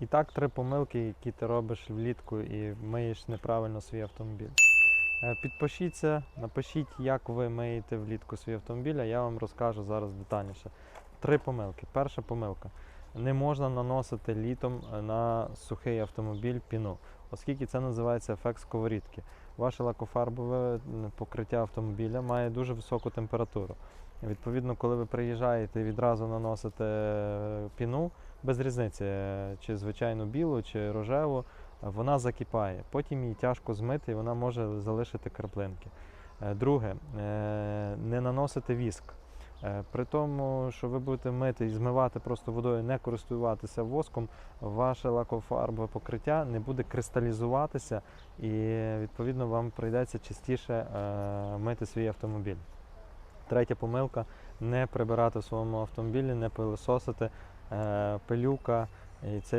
І так, три помилки, які ти робиш влітку і миєш неправильно свій автомобіль. Е, Підпишіться, напишіть, як ви миєте влітку свій автомобіль, а я вам розкажу зараз детальніше. Три помилки. Перша помилка. Не можна наносити літом е, на сухий автомобіль піну, оскільки це називається ефект сковорідки. Ваше лакофарбове покриття автомобіля має дуже високу температуру. Відповідно, коли ви приїжджаєте і відразу наносите е, піну, без різниці, е, чи звичайну білу, чи рожеву, вона закипає. Потім її тяжко змити і вона може залишити краплинки. Е, Друге, не наносити віск. Е, При тому, що ви будете мити і змивати просто водою, не користуватися воском, ваше лакофарбове покриття не буде кристалізуватися і відповідно вам прийдеться частіше е, мити свій автомобіль. Третя помилка не прибирати в своєму автомобілі, не пилососити, е, пилюка і цей